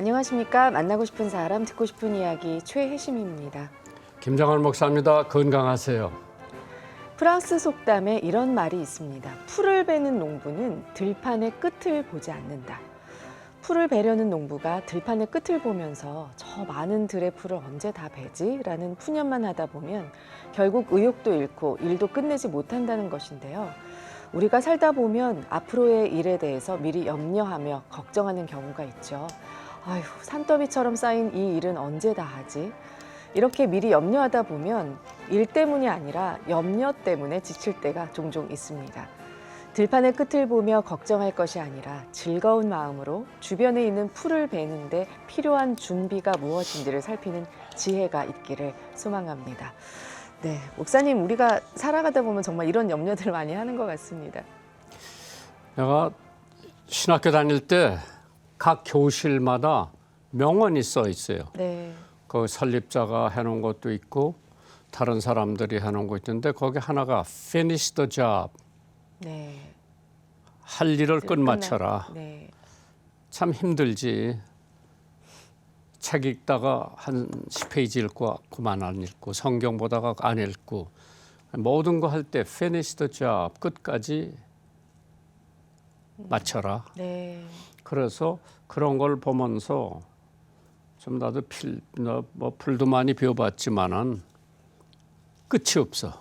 안녕하십니까. 만나고 싶은 사람, 듣고 싶은 이야기 최혜심입니다. 김정환 목사입니다. 건강하세요. 프랑스 속담에 이런 말이 있습니다. 풀을 베는 농부는 들판의 끝을 보지 않는다. 풀을 베려는 농부가 들판의 끝을 보면서 저 많은 들의 풀을 언제 다 베지? 라는 푸념만 하다 보면 결국 의욕도 잃고 일도 끝내지 못한다는 것인데요. 우리가 살다 보면 앞으로의 일에 대해서 미리 염려하며 걱정하는 경우가 있죠. 아휴, 산더미처럼 쌓인 이 일은 언제 다 하지? 이렇게 미리 염려하다 보면 일 때문이 아니라 염려 때문에 지칠 때가 종종 있습니다. 들판의 끝을 보며 걱정할 것이 아니라 즐거운 마음으로 주변에 있는 풀을 베는데 필요한 준비가 무엇인지를 살피는 지혜가 있기를 소망합니다. 네, 목사님, 우리가 살아가다 보면 정말 이런 염려들을 많이 하는 것 같습니다. 내가 신학교 다닐 때 각 교실마다 명언이 써 있어요. 네, 그 설립자가 해놓은 것도 있고 다른 사람들이 해놓은 거 있는데 거기 하나가 finish the job 네. 할 일을 끝마쳐라. 네, 참 힘들지. 책 읽다가 한 10페이지 읽고 그만 안 읽고 성경 보다가 안 읽고 모든 거 할 때 finish the job 끝까지 마쳐라. 네, 그래서 그런 걸 보면서 좀 나도 필, 나뭐 풀도 많이 배워봤지만은 끝이 없어.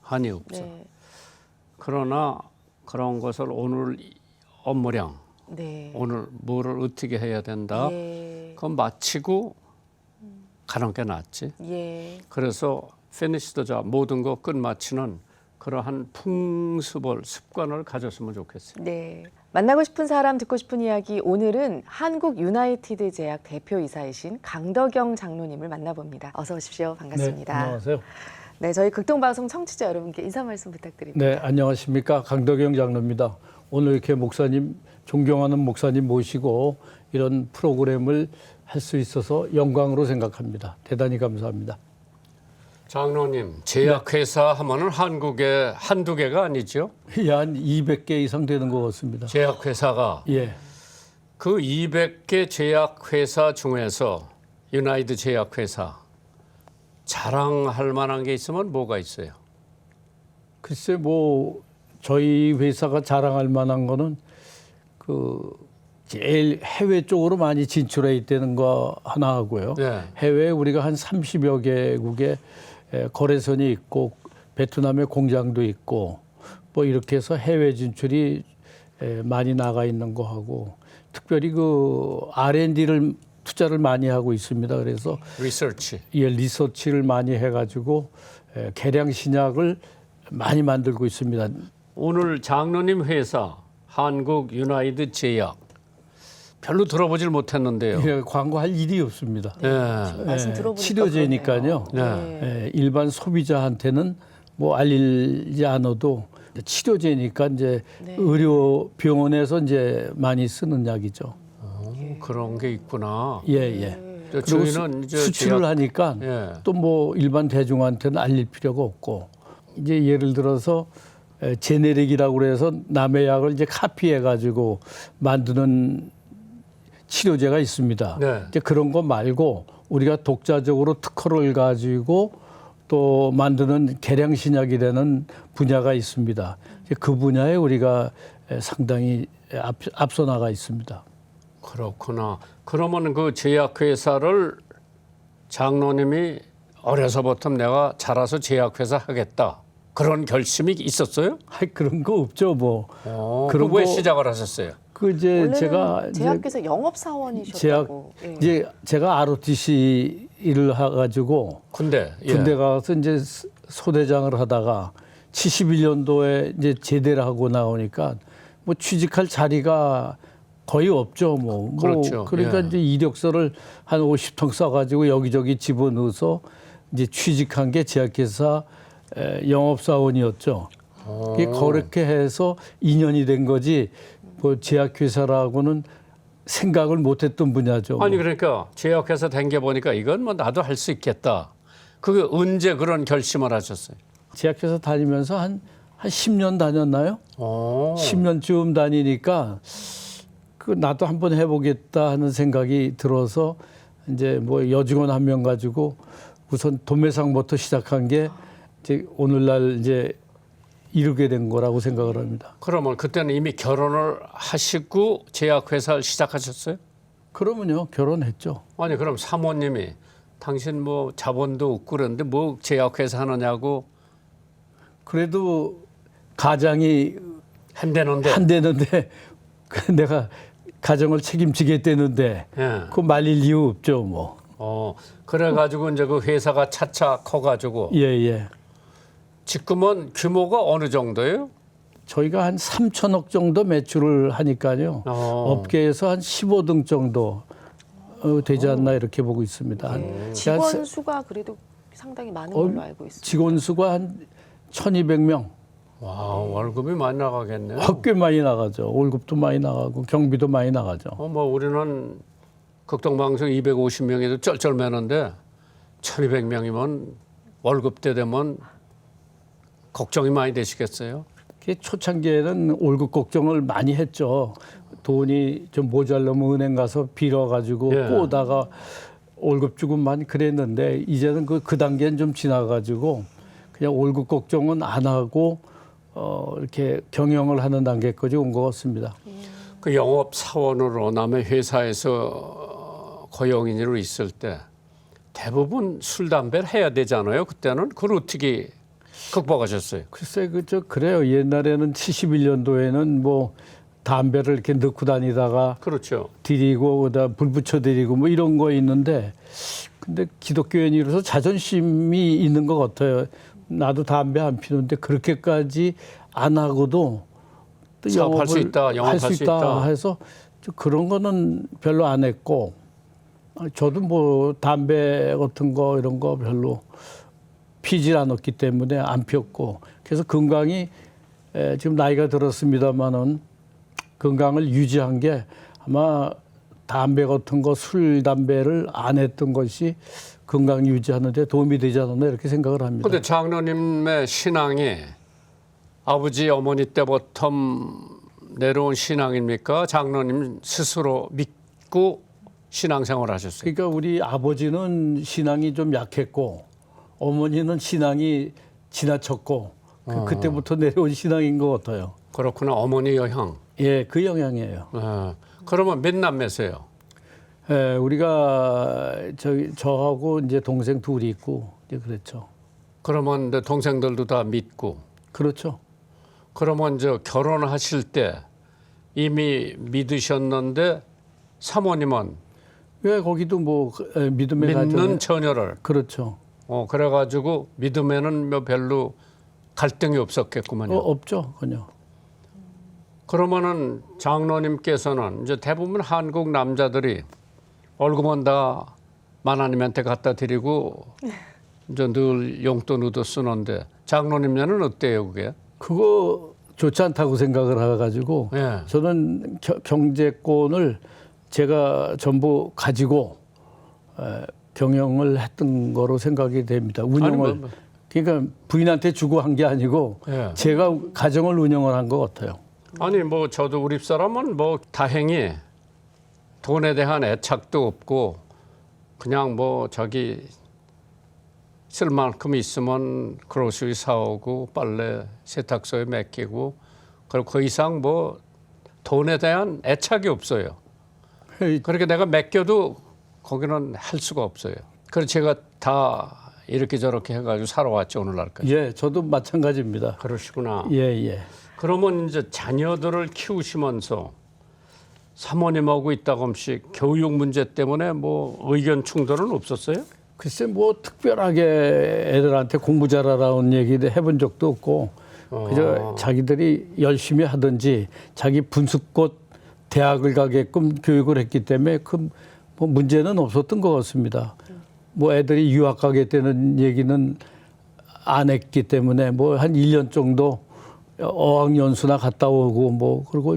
한이 없어. 네, 그러나 그런 것을 오늘 이 업무량, 네. 오늘 뭐를 어떻게 해야 된다. 예, 그건 마치고 가는 게 낫지. 예. 그래서 피니시드자 모든 거 끝마치는 그러한 풍습을 습관을 가졌으면 좋겠어요. 네. 만나고 싶은 사람 듣고 싶은 이야기 오늘은 한국 유나이티드 제약 대표이사이신 강덕영 장로님을 만나봅니다. 어서 오십시오. 네, 반갑습니다. 안녕하세요. 네, 저희 극동방송 청취자 여러분께 인사 말씀 부탁드립니다. 네, 안녕하십니까. 강덕영 장로입니다. 오늘 이렇게 목사님, 존경하는 목사님 모시고 이런 프로그램을 할 수 있어서 영광으로 생각합니다. 대단히 감사합니다. 장로님, 제약회사 하면은 한국에 한두 개가 아니죠? 한 200개 이상 되는 것 같습니다. 제약회사가 예. 그 200개 제약회사 중에서 유나이드 제약회사 자랑할 만한 게 있으면 뭐가 있어요? 글쎄 뭐 저희 회사가 자랑할 만한 거는 그 제일 해외 쪽으로 많이 진출해 있다는 거 하나 하고요. 네. 해외에 우리가 한 30여 개국에 에, 거래선이 있고 베트남에 공장도 있고 뭐 이렇게 해서 해외 진출이 에, 많이 나가 있는 거 하고 특별히 그 R&D를 투자를 많이 하고 있습니다. 그래서 리서치. 예, 리서치를 많이 해가지고 에, 개량 신약을 많이 만들고 있습니다. 오늘 장로님 회사 한국 유나이드 제약 별로 들어보질 못했는데요. 예, 광고할 일이 없습니다. 예. 말씀 예, 들어보니까 치료제니까요. 그러네요. 네. 네. 예, 일반 소비자한테는 뭐 알리지 않아도 치료제니까 이제 네. 의료 병원에서 이제 많이 쓰는 약이죠. 어, 그런 게 있구나. 예, 예. 저 그리고 저희는 이제 수, 수출을 제약- 하니까 예. 또 뭐 일반 대중한테는 알릴 필요가 없고 이제 예를 들어서 에, 제네릭이라고 그래서 남의 약을 이제 카피해 가지고 만드는 치료제가 있습니다. 네. 이제 그런 거 말고 우리가 독자적으로 특허를 가지고 또 만드는 개량 신약이 되는 분야가 있습니다. 그 분야에 우리가 에, 상당히 앞, 앞서 나가 있습니다. 그렇구나. 그러면 그 제약회사를 장로님이 어려서부터 내가 자라서 제약회사 하겠다. 그런 결심이 있었어요? 아 그런 거 없죠, 뭐. 어, 그런 그럼 왜 거- 시작을 하셨어요? 그 이제 원래는 제가 제약회사 영업 사원이셨다고. 예. 이제 제가 ROTC 일을 해가지고 군대. 예. 군대 가서 이제 스- 소대장을 하다가 71년도에 이제 제대를 하고 나오니까 뭐 취직할 자리가 거의 없죠. 뭐, 뭐 그렇죠. 그러니까 예. 이제 이력서를 한 50통 써가지고 여기저기 집어넣어서 이제 취직한 게 제약회사 에, 영업사원이었죠. 어. 이게 그렇게 해서 2년이 된 거지 뭐 제약회사라고는 생각을 못했던 분야죠. 아니 그러니까 제약회사 댕겨 보니까 이건 뭐 나도 할 수 있겠다. 그게 언제 그런 결심을 하셨어요? 제약회사 다니면서 한, 한 10년 다녔나요? 어. 10년쯤 다니니까 그 나도 한번 해보겠다 하는 생각이 들어서 이제 뭐 여직원 한 명 가지고 우선 도매상부터 시작한 게 이제 오늘날 이제 이루게 된 거라고 생각을 합니다. 그러면 그때는 이미 결혼을 하시고 제약회사를 시작하셨어요? 그러면요 결혼했죠. 아니 그럼 사모님이 당신 뭐 자본도 없고 그런데 뭐 제약회사 하느냐고 그래도 가장이 한대는데 한대는데 그 내가 가정을 책임지겠다는데 예. 그 말릴 이유 없죠 뭐. 어 그래가지고 이제 그 회사가 차차 커가지고 예 예. 지금은 규모가 어느 정도예요? 저희가 한 3천억 정도 매출을 하니까요. 어. 업계에서 한 15등 정도 어, 되지 않나 이렇게 보고 있습니다. 한- 네. 한 직원 세- 수가 그래도 상당히 많은 어, 걸로 알고 있습니다. 직원 수가 한 1,200명. 와 월급이 많이 나가겠네요. 꽤 많이 나가죠. 월급도 많이 나가고 경비도 많이 나가죠. 어, 뭐 우리는 극동방송 250명에도 쩔쩔매는데 1200명이면 월급 때 되면 걱정이 많이 되시겠어요? 초창기에는 월급 걱정을 많이 했죠. 돈이 좀 모자르면 은행 가서 빌어가지고 예. 꼬다가 월급 주고만 그랬는데 이제는 그, 그 단계는 좀 지나가지고 그냥 월급 걱정은 안 하고 어, 이렇게 경영을 하는 단계까지 온 것 같습니다. 그 영업 사원으로 남의 회사에서 고용인으로 있을 때 대부분 술 담배를 해야 되잖아요. 그때는 그걸 어떻게 극복하셨어요? 글쎄 그저 그래요. 옛날에는 71년도에는 뭐 담배를 이렇게 넣고 다니다가 그렇죠. 드리고 그다 불 붙여 드리고 뭐 이런 거 있는데 근데 기독교인이라서 자존심이 있는 것 같아요. 나도 담배 안 피우는데 그렇게까지 안 하고도 또 사업할 수 있다, 할 영업할 수 수 있다 있다. 해서 좀 그런 거는 별로 안 했고 아, 저도 뭐 담배 같은 거 이런 거 별로 피질 않았기 때문에 안 피웠고 그래서 건강이 에, 지금 나이가 들었습니다마는 건강을 유지한 게 아마 담배 같은 거 술 담배를 안 했던 것이 건강 유지하는데 도움이 되지 않았나 이렇게 생각을 합니다. 근데 장로님의 신앙이 아버지 어머니 때부터 내려온 신앙입니까? 장로님 스스로 믿고 신앙생활 하셨어요. 그러니까 우리 아버지는 신앙이 좀 약했고 어머니는 신앙이 지나쳤고 그, 그때부터 내려온 신앙인 것 같아요. 그렇구나 어머니 여향. 예, 그 영향이에요. 예. 그러면 몇 남매세요? 예, 우리가 저 저하고 이제 동생 둘이 있고 이제 그랬죠. 그러면 내 동생들도 다 믿고 그렇죠. 그러면 저 결혼하실 때 이미 믿으셨는데 사모님은 왜 거기도 뭐 에, 믿음의 믿는 가정 처녀를 그렇죠. 어 그래가지고 믿음에는 뭐 별로 갈등이 없었겠구만요. 어, 없죠, 전혀. 그러면은 장로님께서는 이제 대부분 한국 남자들이 월급은 다 만화님한테 갖다 드리고 이제 늘 용돈 얻어 쓰는데 장로님네는 어때요 그게? 그거 좋지 않다고 생각을 해가지고 예. 저는 겨- 경제권을 제가 전부 가지고 에, 경영을 했던 거로 생각이 됩니다. 운영을 뭐, 뭐. 그러니까 부인한테 주고 한 게 아니고 예. 제가 가정을 운영을 한 것 같아요. 아니 뭐 저도 우리 사람은 뭐 다행히 돈에 대한 애착도 없고 그냥 뭐 자기 쓸 만큼 있으면 그로스리 사오고 빨래 세탁소에 맡기고 그리고 그 이상 뭐 돈에 대한 애착이 없어요. 그렇게 내가 맡겨도 거기는 할 수가 없어요. 그래서 제가 다 이렇게 저렇게 해가지고 살아왔죠 오늘날까지. 예, 저도 마찬가지입니다. 그러시구나. 예, 예. 그러면 이제 자녀들을 키우시면서 사모님하고 있다금씩 교육 문제 때문에 뭐 의견 충돌은 없었어요? 글쎄 뭐 특별하게 애들한테 공부 잘하라는 얘기도 해본 적도 없고 그저 자기들이 열심히 하든지 자기 분수꽃 대학을 가게끔 교육을 했기 때문에 그 뭐 문제는 없었던 것 같습니다. 뭐 애들이 유학 가겠다는 얘기는 안 했기 때문에 뭐 한 1년 정도 어학연수나 갔다 오고 뭐 그리고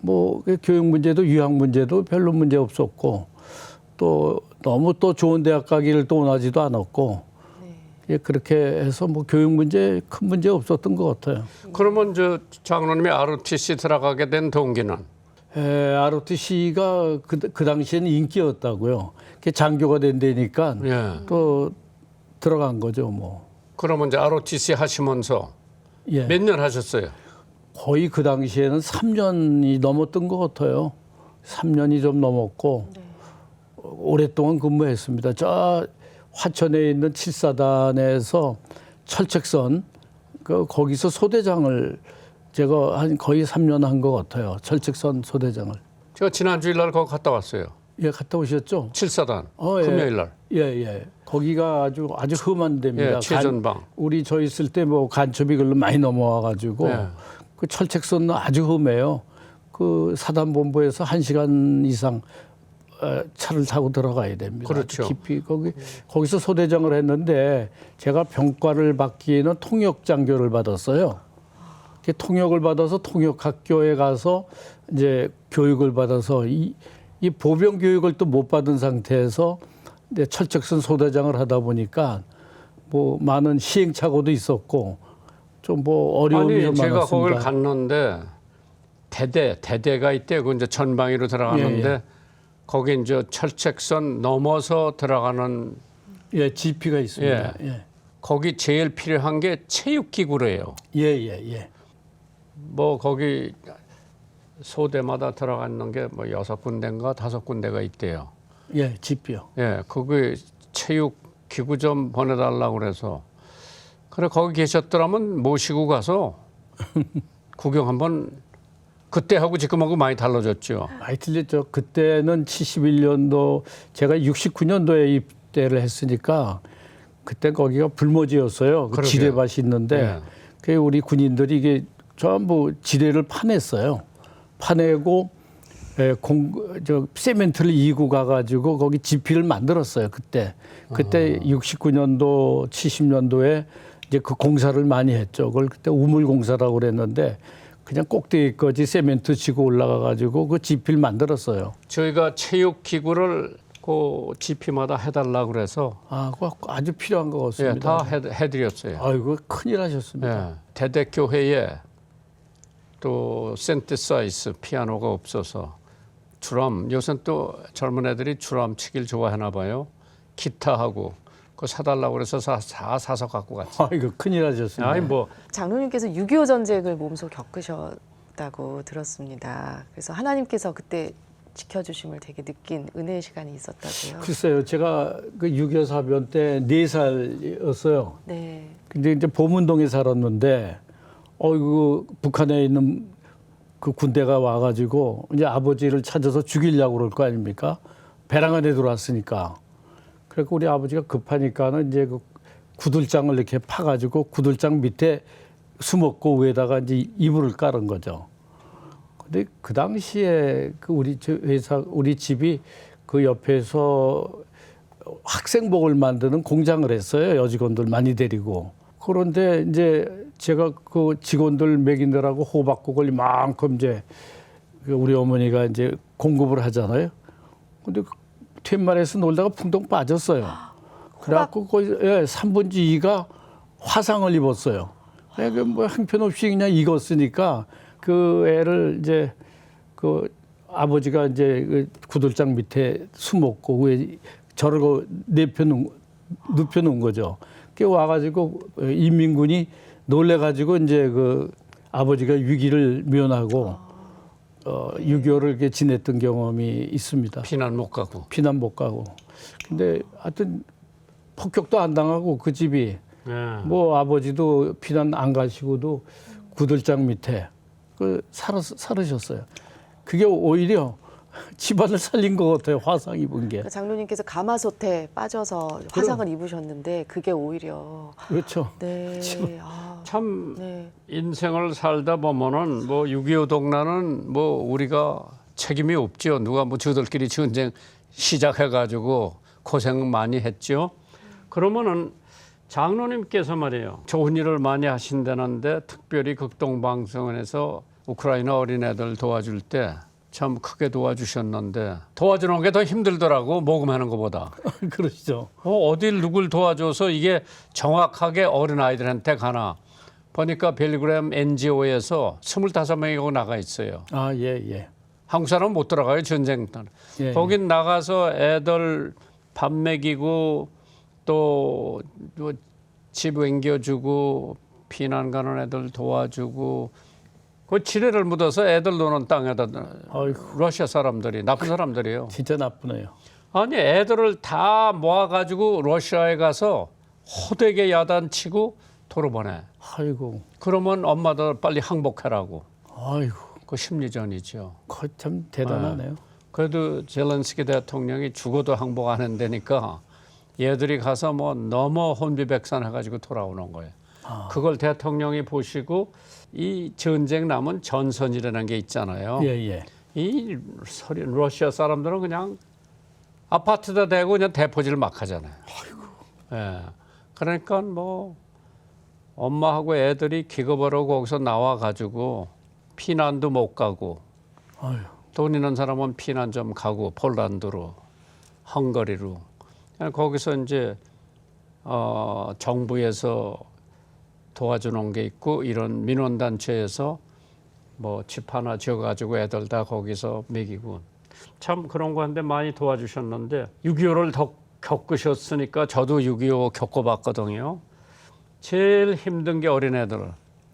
뭐 교육 문제도 유학 문제도 별로 문제 없었고 또 너무 또 좋은 대학 가기를 또 원하지도 않았고 예, 그렇게 해서 뭐 교육 문제 큰 문제 없었던 것 같아요. 그러면 저 장로님이 ROTC 들어가게 된 동기는 에, ROTC가 그, 그 당시에는 인기였다고요. 그게 장교가 된다니까 예. 또 들어간 거죠, 뭐. 그러면 이제 ROTC 하시면서 예. 몇 년 하셨어요? 거의 그 당시에는 3년이 넘었던 것 같아요. 3년이 좀 넘었고 어, 오랫동안 근무했습니다. 저 화천에 있는 칠사단에서 철책선 그 거기서 소대장을 제가 한 거의 3년 한 것 같아요. 철책선 소대장을. 제가 지난 주일 날 거기 갔다 왔어요. 예, 갔다 오셨죠? 칠사단 어, 예. 금요일 날. 예, 예. 거기가 아주 아주 험한 데입니다. 예, 간- 최전방. 우리 저 있을 때 뭐 간첩이 글로 많이 넘어와 가지고 네. 그 철책선은 아주 험해요. 그 사단 본부에서 한 시간 이상 어, 차를 타고 들어가야 됩니다. 그렇죠. 깊이 거기 거기서 소대장을 했는데 제가 병과를 받기에는 통역 장교를 받았어요. 통역을 받아서 통역 학교에 가서 이제 교육을 받아서 이, 이 보병 교육을 또 못 받은 상태에서 이제 철책선 소대장을 하다 보니까 뭐 많은 시행착오도 있었고 좀 뭐 어려움이 아니 좀 제가 많았습니다. 거길 갔는데 대대 대대가 있대. 그 이제 전방위로 들어가는데 예, 예. 거기 이제 철책선 넘어서 들어가는 예, GP가 있습니다. 예, 거기 제일 필요한 게 체육기구래요. 예, 예, 예. 뭐 거기 소대마다 들어가는 게 뭐 여섯 군데인가 다섯 군데가 있대요. 예, GP요. 예, 거기 체육 기구 좀 보내달라고 그래서 그래 거기 계셨더라면 모시고 가서 구경 한번 그때 하고 지금하고 많이 달라졌죠. 많이 틀렸죠. 그때는 71년도 제가 69년도에 입대를 했으니까 그때 거기가 불모지였어요. 그. 지뢰밭이 있는데 예. 그 우리 군인들이 이게 전부 지뢰를 파냈어요. 파내고 에, 공, 저 세멘트를 이고 가가지고 거기 지피를 만들었어요. 그때 그때 69년도 70년도에 이제 그 공사를 많이 했죠. 그걸 그때 우물 공사라고 그랬는데 그냥 꼭대기까지 세멘트 치고 올라가가지고 그 지피를 만들었어요. 저희가 체육 기구를 그 GP마다 해달라고 그래서 아, 그거 아주 필요한 것 예, 같습니다. 다 해, 해드렸어요. 아이고 큰일 하셨습니다. 예, 대대 교회에 또 센티사이스 피아노가 없어서 주람 요새 또 젊은 애들이 주람 치길 좋아하나 봐요. 기타하고 그거 사달라고 그래서 사, 다 사서 갖고 갔어. 아이고 큰일 하셨습니다. 아니 뭐 장로님께서 6.25 전쟁을 몸소 겪으셨다고 들었습니다. 그래서 하나님께서 그때 지켜주심을 되게 느낀 은혜의 시간이 있었다고요. 글쎄요, 제가 그 6.25 사변 때네 살이었어요. 네. 근데 이제 보문동에 살았는데, 어이구 북한에 있는 그 군대가 와가지고 이제 아버지를 찾아서 죽이려고 그럴 거 아닙니까? 배랑 안에 들어왔으니까. 그래서 우리 아버지가 급하니까는 이제 그 구들장을 이렇게 파가지고 구들장 밑에 숨었고 위에다가 이제 이불을 깔은 거죠. 근데 그 당시에 그 우리 저 회사 우리 집이 그 옆에서 학생복을 만드는 공장을 했어요. 여직원들 많이 데리고. 그런데 이제 제가 그 직원들 먹이느라고 호박국을 이만큼 이제 그 우리 어머니가 이제 공급을 하잖아요. 근데 그 툇말에서 놀다가 풍덩 빠졌어요. 그래갖고 거의 예, 3분의 2가 화상을 입었어요. 그뭐 형편없이 그냥 익었으니까 그 애를 이제 그 아버지가 이제 그 구들장 밑에 숨었고 위에 저를 그 내펴놓은 눕혀놓은 거죠. 그 와가지고 인민군이 놀래가지고 이제 그 아버지가 위기를 면하고 어, 6.25를 이렇게 지냈던 경험이 있습니다. 피난 못 가고. 피난 못 가고. 근데 하여튼 폭격도 안 당하고 그 집이 예. 뭐 아버지도 피난 안 가시고도 구들장 밑에 그 살았, 살으셨어요. 그게 오히려 집안을 살린 것 같아요. 화상 입은 게. 그러니까 장로님께서 가마솥에 빠져서 화상을 입으셨는데 그게 오히려 그렇죠. 네. 아, 참 네. 인생을 살다 보면은 뭐 6.25 동란은 뭐 우리가 책임이 없죠. 누가 뭐 저들끼리 전쟁 시작해가지고 고생 많이 했죠. 그러면은 장로님께서 말이에요. 좋은 일을 많이 하신다는데 특별히 극동방송원에서 우크라이나 어린애들 도와줄 때 참 크게 도와주셨는데 도와주는 게 더 힘들더라고 모금하는 것보다. 그러시죠. 어, 어딜 누굴 도와줘서 이게 정확하게 어린 아이들한테 가나 보니까 벨그램 NGO에서 25명이고 나가 있어요. 아, 예, 예. 한국 사람 못 들어가요 전쟁 때. 예, 거긴 나가서 애들 밥 먹이고 또 집 옮겨주고 피난 가는 애들 도와주고 그 지뢰를 묻어서 애들 노는 땅에다 아이고 러시아 사람들이 나쁜 사람들이에요. 진짜 나쁘네요. 아니 애들을 다 모아가지고 러시아에 가서 호되게 야단치고 돌아보내. 아이고 그러면 엄마들 빨리 항복하라고. 아이고 그 심리전이죠. 그거 참 대단하네요. 그래도 젤렌스키 대통령이 죽어도 항복 안 한다니까 얘들이 가서 뭐 너무 혼비백산 해가지고 돌아오는 거예요. 그걸 대통령이 보시고 이 전쟁 남은 전선이라는 게 있잖아요. 예 예. 이 소리 러시아 사람들은 그냥 아파트다 대고 그냥 대포질 막 하잖아요. 예. 그러니까 뭐 엄마하고 애들이 기겁하러 거기서 나와 가지고 피난도 못 가고 아유 돈 있는 사람은 피난 좀 가고 폴란드로 헝가리로 거기서 이제 어 정부에서 도와주는 게 있고 이런 민원 단체에서 뭐 집 하나 지어 가지고 애들 다 거기서 먹이고 참 그런 거 한데 많이 도와주셨는데 6.25를 더 겪으셨으니까 저도 6.25 겪어봤거든요. 제일 힘든 게 어린애들.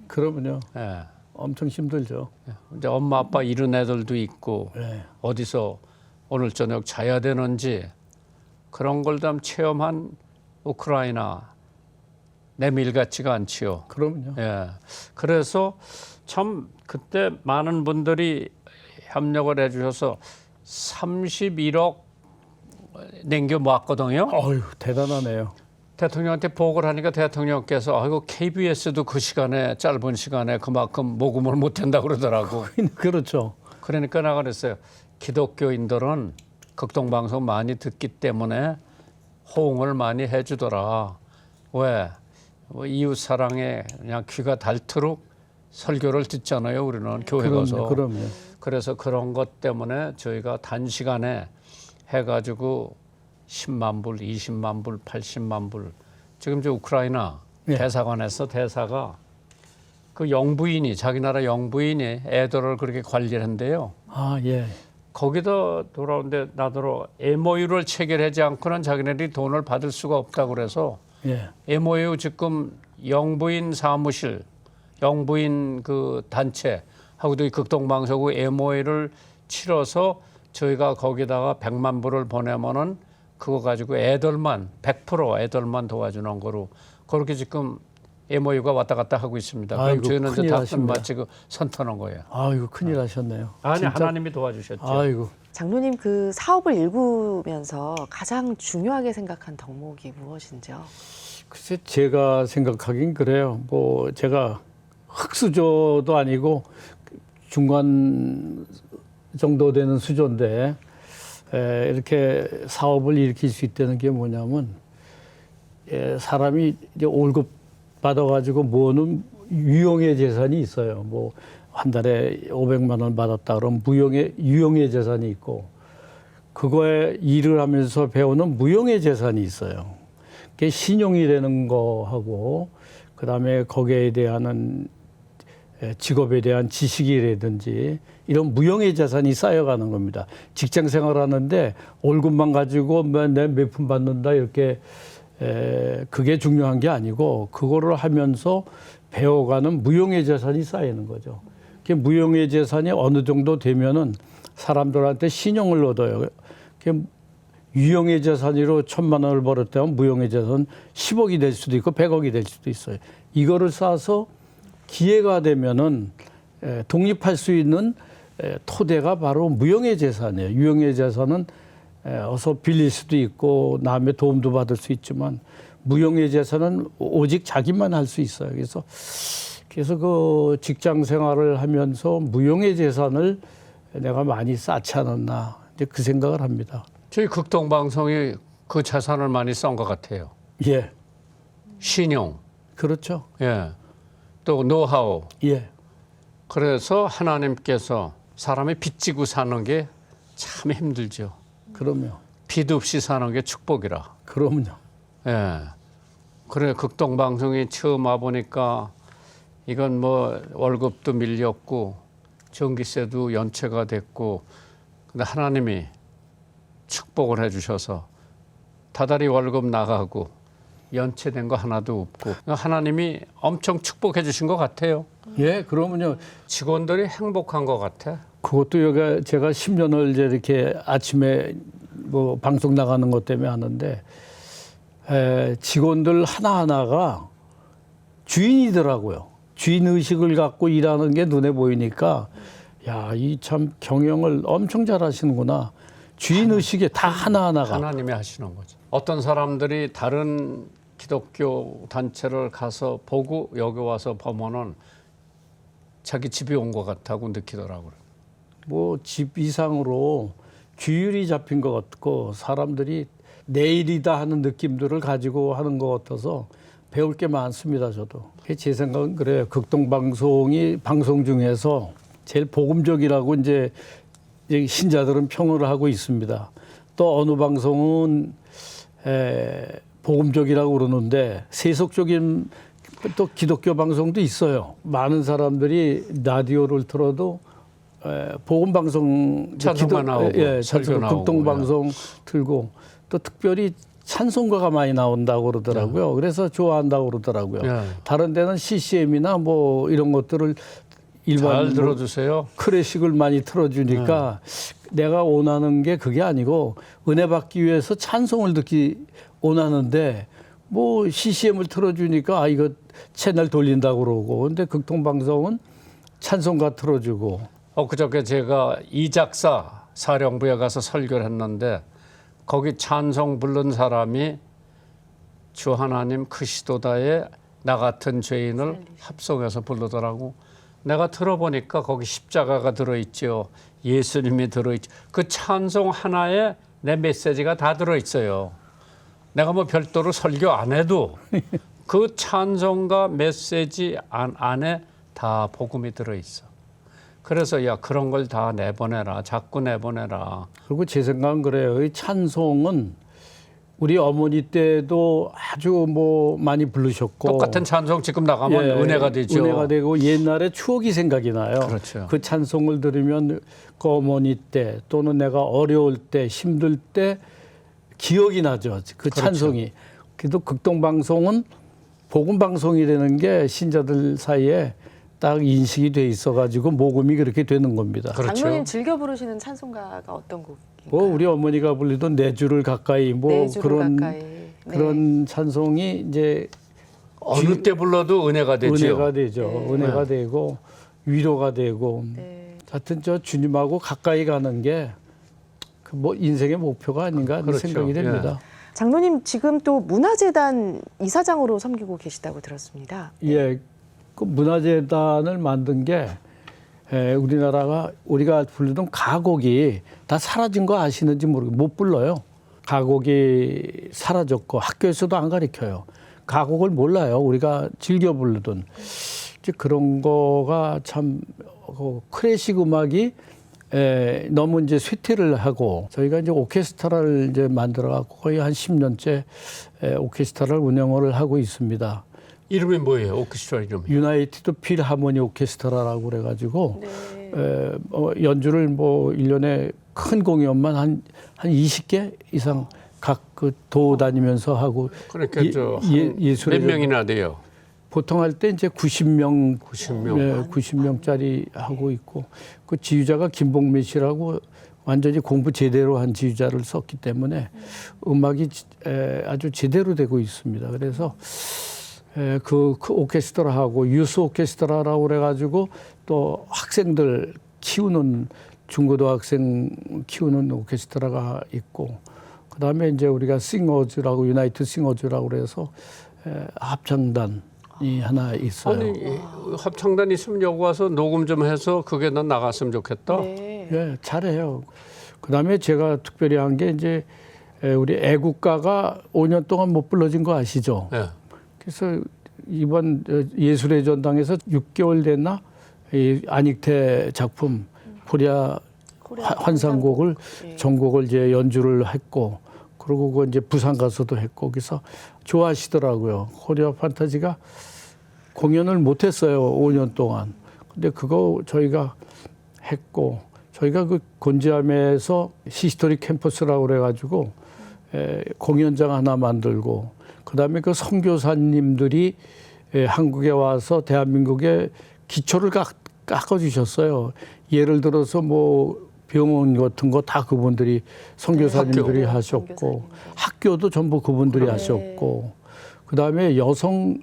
그러면요 예. 엄청 힘들죠. 이제 엄마 아빠 잃은 애들도 있고 예. 어디서 오늘 저녁 자야 되는지 그런 걸 다 체험한 우크라이나 내밀 같지가 않지요. 그러면요. 예. 그래서 참 그때 많은 분들이 협력을 해주셔서 31억 남겨 모았거든요. 아유 대단하네요. 대통령한테 보고를 하니까 대통령께서 아이고 KBS도 그 시간에 짧은 시간에 그만큼 모금을 못 한다 그러더라고. 그렇죠. 그러니까 나가 그랬어요. 기독교인들은 극동 방송 많이 듣기 때문에 호응을 많이 해주더라. 왜? 뭐 이웃 사랑에 그냥 귀가 닳도록 설교를 듣잖아요. 우리는 교회 가서. 그럼요. 그럼요. 그래서 그런 것 때문에 저희가 단시간에 해가지고 10만 불, 20만 불, 80만 불. 지금 저 우크라이나 예. 대사관에서 대사가 그 영부인이 자기 나라 영부인이 애들을 그렇게 관리를 한대요. 아 예. 거기다 돌아오는데 나더러 MOU를 체결하지 않고는 자기네들이 돈을 받을 수가 없다고 그래서 예. MOU 지금 영부인 사무실, 영부인 그 단체 하고도 이 극동방송국 MOU를 치러서 저희가 거기다가 100만 불을 보내면은 그거 가지고 애들만 100% 애들만 도와주는 거로 그렇게 지금 MOU가 왔다 갔다 하고 있습니다. 그럼 아이고, 저희는 이제 하십니다. 마치고 선턴한 거예요. 아이고 큰일 하셨네요. 아니 진짜. 하나님이 도와주셨죠. 아이고 장로님 그 사업을 일구면서 가장 중요하게 생각한 덕목이 무엇인지요? 글쎄 제가 생각하긴 그래요. 뭐 제가 흑수저도 아니고 중간 정도 되는 수저인데 에, 이렇게 사업을 일으킬 수 있다는 게 뭐냐면 에, 사람이 이제 월급 받아가지고 모으는 유용의 재산이 있어요. 뭐 한 달에 500만 원 받았다 그러면 무용의 유용의 재산이 있고 그거에 일을 하면서 배우는 무용의 재산이 있어요. 그게 신용이라는 거하고 그다음에 거기에 대한 직업에 대한 지식이라든지 이런 무형의 자산이 쌓여가는 겁니다. 직장 생활하는데 월급만 가지고 내몇 푼 받는다 이렇게 에, 그게 중요한 게 아니고 그거를 하면서 배워가는 무형의 자산이 쌓이는 거죠. 그 무형의 재산이 어느 정도 되면은 사람들한테 신용을 얻어요. 그 유형의 재산으로 천만 원을 벌었다면 무형의 재산 10억이 될 수도 있고 100억이 될 수도 있어요. 이거를 쌓아서 기회가 되면은 에, 독립할 수 있는 에, 토대가 바로 무형의 재산이에요. 유형의 재산은 에, 어서 빌릴 수도 있고 남의 도움도 받을 수 있지만 무형의 재산은 오직 자기만 할 수 있어요. 그래서 그래서 그 직장 생활을 하면서 무형의 재산을 내가 많이 쌓지 않았나 이제 그 생각을 합니다. 저희 극동 방송이 그 재산을 많이 쌓은 것 같아요. 예, 신용, 그렇죠. 예, 또 노하우. 예, 그래서 하나님께서 사람이 빚지고 사는 게 참 힘들죠. 그럼요. 빚 없이 사는 게 축복이라. 그럼요. 예. 그래 극동 방송이 처음 와 보니까 이건 뭐 월급도 밀렸고 전기세도 연체가 됐고 근데 하나님이 축복을 해주셔서 다달이 월급 나가고 연체된 거 하나도 없고 하나님이 엄청 축복해 주신 것 같아요. 예, 그러면요. 직원들이 행복한 것 같아. 그것도 여기 제가 10년을 이제 이렇게 아침에 뭐 방송 나가는 것 때문에 하는데 에, 직원들 하나 하나가 주인이더라고요. 주인 의식을 갖고 일하는 게 눈에 보이니까 야, 이 참 경영을 엄청 잘하시는구나. 주인 의식에 다 하나하나가 하나님이 하시는 거죠. 어떤 사람들이 다른 기독교 단체를 가서 보고 여기 와서 보면은 자기 집이 온것 같다고 느끼더라고요. 뭐 집 이상으로 규율이 잡힌 것 같고 사람들이 내일이다 하는 느낌들을 가지고 하는 것 같아서 배울 게 많습니다. 저도 제 생각은 그래요. 극동 방송이 방송 중에서 제일 복음적이라고 이제 신자들은 평을 하고 있습니다. 또 어느 방송은 에, 복음적이라고 그러는데 세속적인 또 기독교 방송도 있어요. 많은 사람들이 라디오를 틀어도 에, 복음 방송 찬송만 나오고, 예, 찬송, 극동 예. 방송 틀고 또 특별히 찬송가가 많이 나온다고 그러더라고요. 그래서 좋아한다고 그러더라고요. 예. 다른 데는 CCM이나 뭐 이런 것들을 일반 잘뭐 들어주세요. 클래식을 많이 틀어주니까 내가 원하는 게 그게 아니고 은혜 받기 위해서 찬송을 듣기 원하는데 뭐 CCM을 틀어주니까 아 이거 채널 돌린다고 그러고 근데 극동방송은 찬송가 틀어주고 엊그저께 제가 이작사 사령부에 가서 설교를 했는데 거기 찬송 부른 사람이 주 하나님 크시도다의 나 같은 죄인을 합성해서 부르더라고. 내가 들어보니까 거기 십자가가 들어있죠. 예수님이 들어있죠. 그 찬송 하나에 내 메시지가 다 들어있어요. 내가 뭐 별도로 설교 안 해도 그 찬송가 메시지 안, 안에 다 복음이 들어있어. 그래서 야 그런 걸 다 내보내라 자꾸 내보내라 그리고 제 생각은 그래요. 이 찬송은 우리 어머니 때도 아주 뭐 많이 부르셨고 똑같은 찬송 지금 나가면 예, 은혜가 되죠 은혜가 되고 옛날에 추억이 생각이 나요. 그렇죠. 그 찬송을 들으면 그 어머니 때 또는 내가 어려울 때 힘들 때 기억이 나죠. 그 그렇죠. 찬송이. 그래도 극동 방송은 복음 방송이 되는 게 신자들 사이에 딱 인식이 돼 있어 가지고 모금이 그렇게 되는 겁니다. 그렇죠 장로님 즐겨 부르시는 찬송가가 어떤 곡인가요? 뭐 우리 어머니가 불리던 내 주를 가까이 뭐네 줄을 그런 가까이. 네. 그런 찬송이 이제 어느 때 불러도 은혜가 되죠 은혜가 되죠. 네. 은혜가 되고 위로가 되고 네. 하여튼 저 주님하고 가까이 가는 게 그 뭐 인생의 목표가 아닌가 하는 그렇죠. 생각이 됩니다. 장로님 지금 또 문화재단 이사장으로 섬기고 계시다고 들었습니다. 예, 그 문화재단을 만든 게 에, 우리나라가 우리가 부르던 가곡이 다 사라진 거 아시는지 모르고 못 불러요. 가곡이 사라졌고 학교에서도 안 가르쳐요. 가곡을 몰라요. 우리가 즐겨 부르던 이제 그런 거가 참 어, 클래식 음악이 에, 너무 이제 쇠퇴를 하고 저희가 이제 오케스트라를 이제 만들어 갖고 거의 한 10년째 에, 오케스트라를 운영을 하고 있습니다. 이름이 뭐예요 오케스트라 이름이 유나이티드 필하모니 오케스트라라고 그래가지고 네. 에, 어, 연주를 뭐 일년에 큰 공연만 한, 한 20개 이상 각 그 도 다니면서 하고 그러니까 예- 저 예- 한 예술의 몇 명이나 돼요 보통 할 때 이제 90명, 90명. 예, 90명짜리 하고 있고 그 지휘자가 김봉민 씨라고 완전히 공부 제대로 한 지휘자를 썼기 때문에 음악이 지- 에, 아주 제대로 되고 있습니다. 그래서 에, 그, 그 오케스트라하고 유스 오케스트라라고 그래가지고 또 학생들 키우는 중고등학생 키우는 오케스트라가 있고 그 다음에 이제 우리가 싱어즈라고 유나이트 싱어즈라고 그래서 에, 합창단이 하나 있어요. 아니 이 합창단 있으면 여기 와서 녹음 좀 해서 그게 난 나갔으면 좋겠다 네. 예, 잘해요. 그 다음에 제가 특별히 한 게 이제 에, 우리 애국가가 5년 동안 못 불러진 거 아시죠? 예. 그래서 이번 어, 예술의 전당에서 6개월 됐나 이 안익태 작품 코리아 환상곡을 네. 전곡을 이제 연주를 했고 그리고 그 이제 부산 가서도 했고 그래서 좋아하시더라고요. 코리아 판타지가 공연을 못 했어요. 5년 동안. 근데 그거 저희가 했고 저희가 그 곤지암에서 히스토리 캠퍼스라고 그래 가지고 에, 공연장 하나 만들고 그다음에 그 선교사님들이 에, 한국에 와서 대한민국의 기초를 깎, 깎아 주셨어요. 예를 들어서 뭐 병원 같은 거 다 그분들이 선교사님들이 학교. 하셨고. 학교도 전부 그분들이 네. 하셨고 그다음에 여성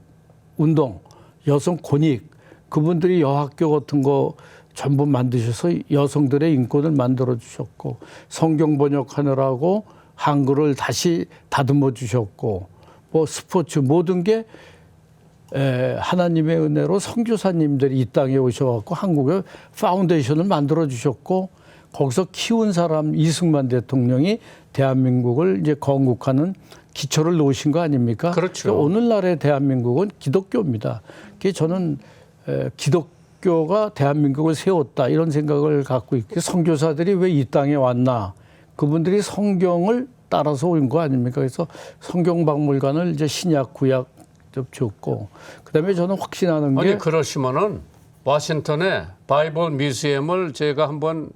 운동, 여성 권익 그분들이 여학교 같은 거 전부 만드셔서 여성들의 인권을 만들어 주셨고 성경 번역하느라고 한글을 다시 다듬어 주셨고 뭐 스포츠 모든 게 에, 하나님의 은혜로 선교사님들이 이 땅에 오셔갖고 한국에 파운데이션을 만들어 주셨고 거기서 키운 사람 이승만 대통령이 대한민국을 이제 건국하는 기초를 놓으신 거 아닙니까? 그렇죠. 오늘날의 대한민국은 기독교입니다. 그게 저는 에, 기독교가 대한민국을 세웠다 이런 생각을 갖고 있고 선교사들이 왜 이 땅에 왔나? 그분들이 성경을 따라서 온 거 아닙니까? 그래서 성경박물관을 이제 신약 구약 좀 줬고 그다음에 저는 확신하는 게 아니 그러시면은 워싱턴에 바이블 뮤지엄을 제가 한번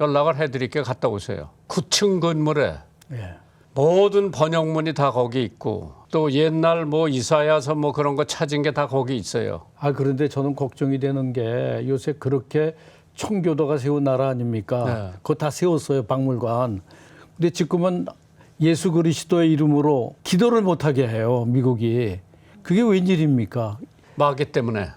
연락을 해드릴게 갔다 오세요. 9층 건물에 예. 모든 번역문이 다 거기 있고 또 옛날 뭐 이사야서 뭐 그런 거 찾은 게 다 거기 있어요. 아 그런데 저는 걱정이 되는 게 요새 그렇게 청교도가 세운 나라 아닙니까? 네. 그거 다 세웠어요 박물관. 근데 지금은 예수 그리스도의 이름으로 기도를 못하게 해요 미국이. 그게 웬일입니까? 마귀 때문에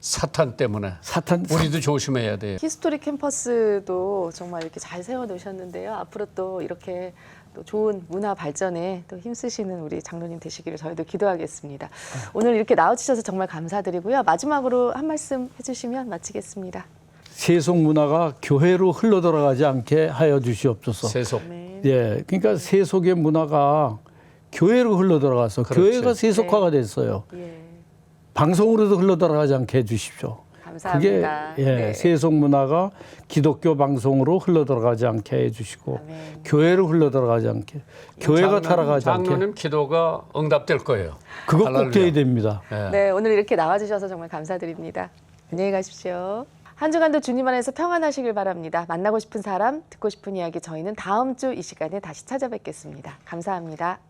사탄 때문에 사탄 우리도 조심해야 돼요. 히스토리 캠퍼스도 정말 이렇게 잘 세워 놓으셨는데요. 앞으로 또 이렇게 또 좋은 문화 발전에 또 힘쓰시는 우리 장로님 되시기를 저희도 기도하겠습니다. 오늘 이렇게 나와주셔서 정말 감사드리고요. 마지막으로 한 말씀 해주시면 마치겠습니다. 세속 문화가 교회로 흘러 들어가지 않게 하여 주시옵소서. 세속. 네. 예, 그러니까 세속의 문화가 교회로 흘러 들어가서 그렇지. 교회가 세속화가 됐어요. 예. 방송으로도 흘러 들어가지 않게 해 주십시오. 그게 감사합니다. 예, 네. 세속 문화가 기독교 방송으로 흘러 들어가지 않게 해주시고. 교회로 흘러 들어가지 않게 교회가 장로님, 타락하지 않게 장로님 기도가 응답될 거예요. 그거 꼭 할렐루야. 돼야 됩니다. 예. 네, 오늘 이렇게 나와주셔서 정말 감사드립니다. 안녕히 가십시오. 한 주간도 주님 안에서 평안하시길 바랍니다. 만나고 싶은 사람, 듣고 싶은 이야기 저희는 다음 주 이 시간에 다시 찾아뵙겠습니다. 감사합니다.